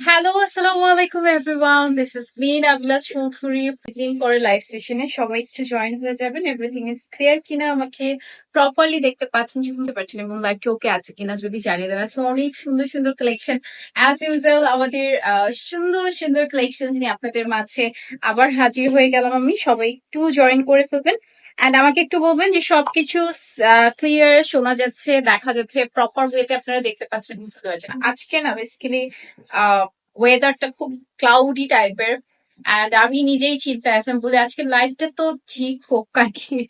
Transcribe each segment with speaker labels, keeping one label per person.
Speaker 1: Hello আসসালামু আলাইকুম everyone this is me Nabila Chowdhury দিন পরে লাইভ সেশনে সবাই একটু জয়েন হয়ে যাবেন। এভরিথিং ইজ ক্লিয়ার কিনা? আমাকে প্রপারলি দেখতে পাচ্ছেন শুনতে পাচ্ছেন এবং লাইভটা ওকে আছে কিনা যদি জানিয়ে দেন? আছে অনেক সুন্দর সুন্দর কালেকশন অ্যাজ ইউজুয়াল আমাদের সুন্দর সুন্দর কালেকশন নিয়ে আপনাদের মাঝে আবার হাজির হয়ে গেলাম আমি। সবাই একটু জয়েন করে ফেলবেন। এন্ড আমাকে একটু বলবেন যে সবকিছু ক্লিয়ার শোনা যাচ্ছে, দেখা যাচ্ছে প্রপার ওয়েতে আপনারা দেখতে পাচ্ছেন, বুঝতে পারছেন। আজকে না বেসিক্যালি ওয়েদারটা খুব ক্লাউডি টাইপের এন্ড আমি নিজেই চিন্তা আছি বলি, আজকে লাইফটা তো ঠিক হোক কাকি।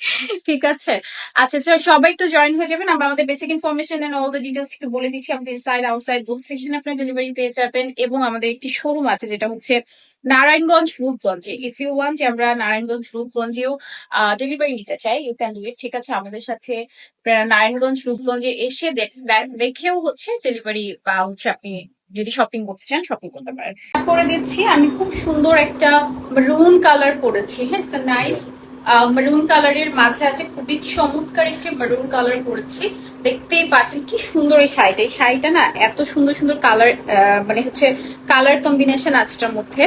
Speaker 1: ঠিক আছে? আচ্ছা স্যার সবাই একটু জয়েন হয়ে যাবেন। আমরা আমাদের basic information and all the details একটু বলে দিচ্ছি। আমাদের ইনসাইড আউটসাইড বুথ সেকশনে আপনার ডেলিভারি পেয়ে যাবেন। এবং আমাদের একটি শোরুম আছে, যেটা হচ্ছে নারায়ণগঞ্জ রূপগঞ্জে। ইফ ইউ ওয়ান যে আমরা নারায়ণগঞ্জ রূপগঞ্জেও ডেলিভারি নিতে চাই। ইউ ক্যান ডু ইট ঠিক আছে? আমাদের সাথে নারায়ণগঞ্জ রূপগঞ্জে এসে দেখ- দেখ- দেখেও হচ্ছে ডেলিভারি বা হচ্ছে আপনি যদি শপিং করতে চান শপিং করতে পারেন। করে দিচ্ছি, আমি খুব সুন্দর একটা মেরুন কালার পরেছি। হ্যাঁ নাইস মেরুন কালারের মাঝে আছে খুবই চমৎকার একটি মেরুন কালার পরেছি। দেখতেই পাচ্ছেন কি সুন্দর এই শাড়িটা। এই শাড়িটা না এত সুন্দর সুন্দর কালার মানে হচ্ছে কালার কম্বিনেশন আছে এটার মধ্যে।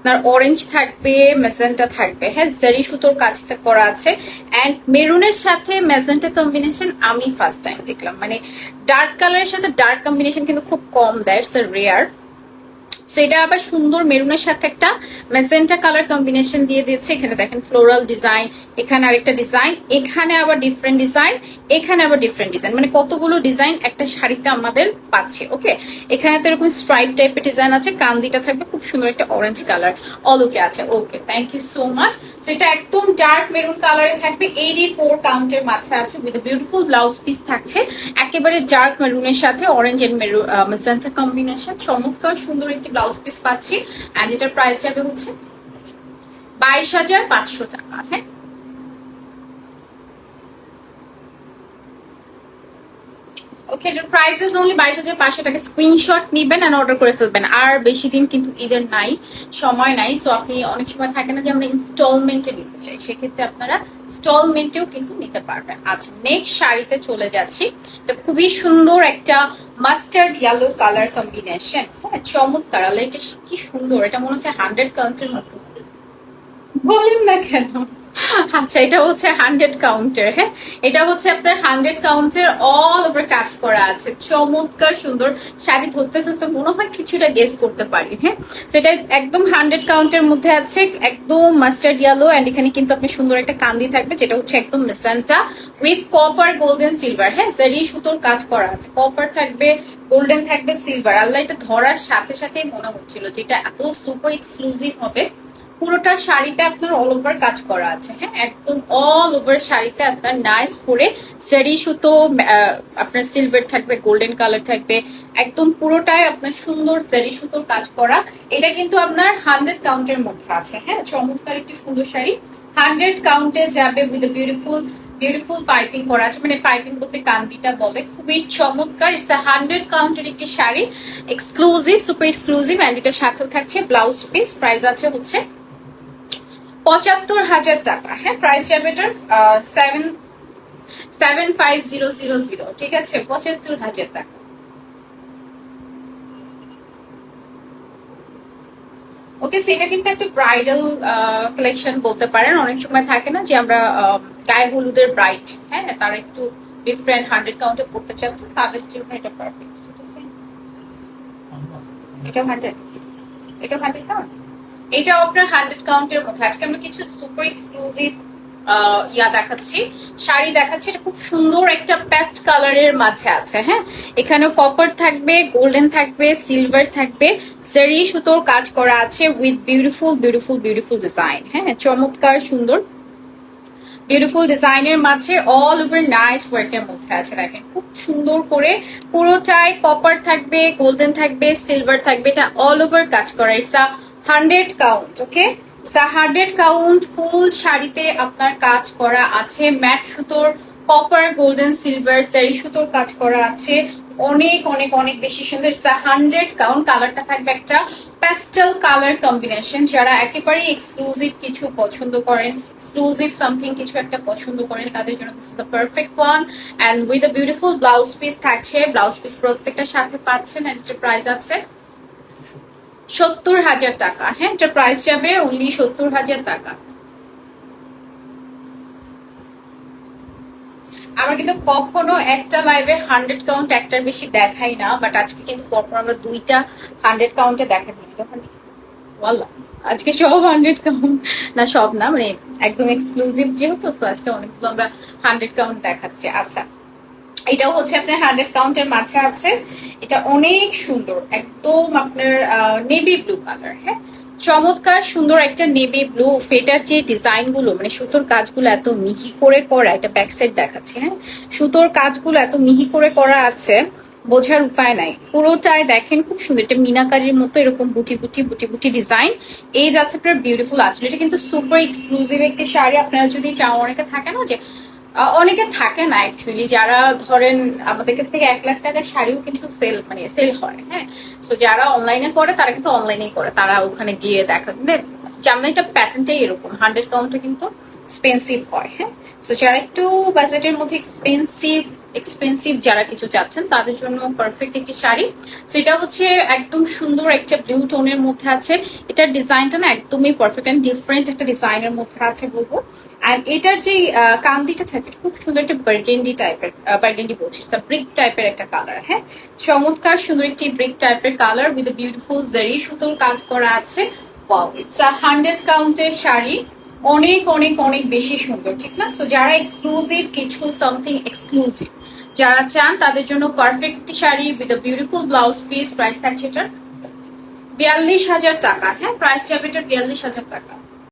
Speaker 1: আপনার অরেঞ্জ থাকবে মেজেন্টা থাকবে। হ্যাঁ জারি সুতোর কাজটা করা আছে। অ্যান্ড মেরুনের সাথে মেজেন্টা কম্বিনেশন আমি ফার্স্ট টাইম দেখলাম। মানে ডার্ক কালারের সাথে ডার্ক কম্বিনেশন কিন্তু খুব কম দেয় ইটস রেয়ার সেটা আবার সুন্দর মেরুনের সাথে একটা মেসেন্টা কালার কম্বিনেশন দিয়ে দিয়েছে। এখানে দেখেন ফ্লোরাল ডিজাইন এখানে আরেকটা ডিজাইন এখানে আবার ডিফারেন্ট ডিজাইন এখানে আবার ডিফারেন্ট ডিজাইন মানে কতগুলো ডিজাইন একটা শাড়িতে আমাদের পাচ্ছে ওকে এখানে তো এরকম স্ট্রাইপ টাইপের ডিজাইন আছে, কান্দিটা থাকবে, খুব সুন্দর একটা অরেঞ্জ কালার অলুকে আছে okay thank you so much যেটা একদম ডার্ক মেরুন কালারে থাকবে এইটি ফোর কাউন্টের মাঝে আছে উইথ বিউটিফুল ব্লাউজ পিস থাকছে। একেবারে ডার্ক মেরুনের সাথে orange and maroon magenta combination চমৎকার সুন্দর একটি ব্লাউজ পিস পাচ্ছি অ্যান্ড এটার প্রাইস যাবে হচ্ছে বাইশ হাজার পাঁচশো টাকা হ্যাঁ? ওকে এটার প্রাইসেস অনলি বাইশ হাজার পাঁচশো টাকা। স্ক্রিনশট নিবেন অ্যান্ড অর্ডার করে ফেলবেন। আর বেশি দিন কিন্তু ঈদের নাই, সময় নাই সো আপনি অনেক সময় থাকে না যে আমরা ইনস্টলমেন্টে নিতে চাই। সেক্ষেত্রে আপনারা ইনস্টলমেন্টেও কিন্তু নিতে পারবেন। আচ্ছা নেক্সট শাড়িতে চলে যাচ্ছি। এটা খুবই সুন্দর একটা মাস্টার্ড ইয়েলো কালার কম্বিনেশন হ্যাঁ চমৎকার। আল্লাহ, এটা কি সুন্দর। এটা মনে হচ্ছে হান্ড্রেড কাউন্টের মতো। বলেন না কেন। আচ্ছা এটা হচ্ছে হান্ড্রেড কাউন্টার হ্যাঁ? এটা হচ্ছে আপনার হান্ড্রেড কাউন্টের অল ওভার কাজ করা আছে। চমৎকার সুন্দর শাড়ি ধরতে ধরতে মনে হয় কিছুটা গেস করতে পারি হ্যাঁ? সেটা একদম হান্ড্রেড কাউন্টের মধ্যে আছে, একদম মাস্টার্ড ইয়েলো অ্যান্ড এখানে কিন্তু আপনি সুন্দর একটা কান্দি থাকবে, যেটা হচ্ছে একদম magenta with copper golden silver হ্যাঁ? জারি সুতোর কাজ করা আছে। কপার থাকবে গোল্ডেন থাকবে সিলভার আল্লাহ এটা ধরার সাথে সাথেই মনে হচ্ছিল যেটা এত সুপার এক্সক্লুসিভ হবে। পুরোটা শাড়িতে আপনার অল ওভার কাজ করা আছে হ্যাঁ? একদম অল ওভার শাড়িতে আপনার নাইস করে সেরি সুতো আপনার সিলভার থাকবে গোল্ডেন কালার থাকবে, একদম পুরোটাই আপনার সুন্দর সেরি সুতোর কাজ করা। এটা কিন্তু আপনার হান্ড্রেড কাউন্টের মধ্যে আছে হ্যাঁ? চমৎকার একটি সুন্দর শাড়ি। হান্ড্রেড কাউন্টে যাবে উইথ বিউটিফুল বিউটিফুল পাইপিং করা আছে। মানে পাইপিং বলতে কান্দিটা বলে। খুবই চমৎকার। ইটস হান্ড্রেড কাউন্টের একটি sari. Exclusive super exclusive and এটার সাথেও থাকছে ব্লাউজ পিস প্রাইস আছে হচ্ছে পঁচাত্তর হাজার টাকা। হ্যাঁ প্রাইস যাবে এটার seven seven five zero zero zero ঠিক আছে? পঁচাত্তর হাজার টাকা। ওকে সেটা কিন্তু একটা ব্রাইডাল কালেকশন বলতে পারেন। অনেক সময় থাকে না যে আমরা গায়ে হলুদের ব্রাইড হ্যাঁ তারা একটু ডিফারেন্ট হান্ড্রেড কাউন্টে পড়তে চাচ্ছে, তাদের জন্য এটা পারফেক্ট এটা হান্ড্রেড এটা হান্ড্রেড কাউন্ট এটাও আপনার হান্ড্রেড কাউন্টের মধ্যে আজকে আমরা কিছু সুপার এক্সক্লুসিভ ইয়া দেখাচ্ছি। শাড়ি দেখাচ্ছি, এটা খুব সুন্দর একটা পেস্ট কালারের মাঝে আছে হ্যাঁ? এখানে কপার থাকবে গোল্ডেন থাকবে সিলভার থাকবে। সেরি সুতোর কাজ করা আছে with beautiful beautiful beautiful design হ্যাঁ? চমৎকার, সুন্দর। বিউটিফুল ডিজাইনের মাঝে অল ওভার নাইস ওয়ার্কের মধ্যে আছে, দেখেন। খুব সুন্দর করে পুরোটাই কপার থাকবে গোল্ডেন থাকবে সিলভার থাকবে, এটা অল ওভার কাজ করা। It's hundred count okay hundred count full শাড়িতে আপনার কাজ করা আছে, ম্যাট সুতোর কপার গোল্ডেন সিলভার জারি সুতোর কাজ করা আছে। অনেক অনেক অনেক বেশি সুন্দর। হান্ড্রেড কাউন্ট কালারটা থাকবে একটা প্যাস্টেল কালার কম্বিনেশন যারা একেবারেই এক্সক্লুসিভ কিছু পছন্দ করেন এক্সক্লুসিভ সামথিং কিছু একটা পছন্দ করেন, তাদের জন্য this the perfect one and with a beautiful blouse piece থাকছে। ব্লাউজ পিস প্রত্যেকটা সাথে পাচ্ছেন এটার প্রাইস আছে। সত্তর হাজার টাকা। হ্যাঁ এটা প্রাইস যাবে অনলি সত্তর হাজার টাকা। আমরা কিন্তু কখনো একটা লাইভে হান্ড্রেড কাউন্ট একটার বেশি দেখাই না বাট আজকে কিন্তু পরপর আমরা দুইটা হান্ড্রেড কাউন্টে দেখা দিই। তখন আজকে সব হান্ড্রেড কাউন্ট না, সব না মানে একদম এক্সক্লুসিভ যেহেতু তো আজকে অনেকগুলো আমরা হান্ড্রেড কাউন্ট দেখাচ্ছি। আচ্ছা এটাও হচ্ছে আপনার হান্ড্রেড কাউন্টের মাঝে আছে। এটা অনেক সুন্দর, একদম আপনার নেভি ব্লু কালার হ্যাঁ? চমৎকার সুন্দর একটা নেভি ব্লু ফেটার যে ডিজাইনগুলো মানে সুতোর কাজগুলো এত মিহি করে করা, এটা ব্যাক সাইড দেখাচ্ছে হ্যাঁ? সুতোর কাজগুলো এত মিহি করে করা আছে, বোঝার উপায় নাই। পুরোটাই দেখেন খুব সুন্দর, এটা মিনাকারির মতো এরকম বুটি বুটি বুটি বুটি ডিজাইন এই যাচ্ছে আপনার বিউটিফুল আছে এটা কিন্তু সুপার এক্সক্লুসিভ একটি শাড়ি, আপনারা যদি চাও, অনেকে থাকে না যে অনেকে থাকে না অ্যাকচুয়ালি যারা ধরেন আমাদের কাছ থেকে এক লাখ টাকার শাড়িও কিন্তু সেল মানে সেল হয় হ্যাঁ? সো যারা অনলাইনে করে, তারা কিন্তু অনলাইনেই করে। তারা ওখানে গিয়ে দেখা মানে জামদানিটা প্যাটার্নটাই এরকম। হান্ড্রেড কাউন্টে কিন্তু এক্সপেন্সিভ হয় হ্যাঁ? সো যারা একটু বাজেটের মধ্যে এক্সপেন্সিভ এক্সপেন্সিভ যারা কিছু চাচ্ছেন, তাদের জন্য পারফেক্ট একটি শাড়ি। সেটা হচ্ছে একদম সুন্দর একটা ব্লু টোনের মধ্যে আছে। এটার ডিজাইনটা না একদমই পারফেক্ট অ্যান্ড ডিফারেন্ট একটা ডিজাইনের মধ্যে আছে বলব। অ্যান্ড এটার যে কান্দিটা থাকে খুব সুন্দর একটা বার্গেন্ডি টাইপের বার্গেন্ডি বলছি ব্রিক টাইপের একটা কালার হ্যাঁ? চমৎকার সুন্দর একটি ব্রিক টাইপের কালার উইথ বিউটিফুল জারি সুতোর কাজ করা আছে। ইটস হান্ড্রেড কাউন্টের শাড়ি। অনেক অনেক অনেক বেশি সুন্দর, ঠিক না? সো যারা এক্সক্লুসিভ কিছু সামথিং এক্সক্লুসিভ যারা চান তাদের জন্য perfect sari with beautiful blouse piece price থাকছে এটার বিয়াল্লিশ হাজার টাকা। হ্যাঁ প্রাইস যাবে এটার বিয়াল্লিশ হাজার টাকা।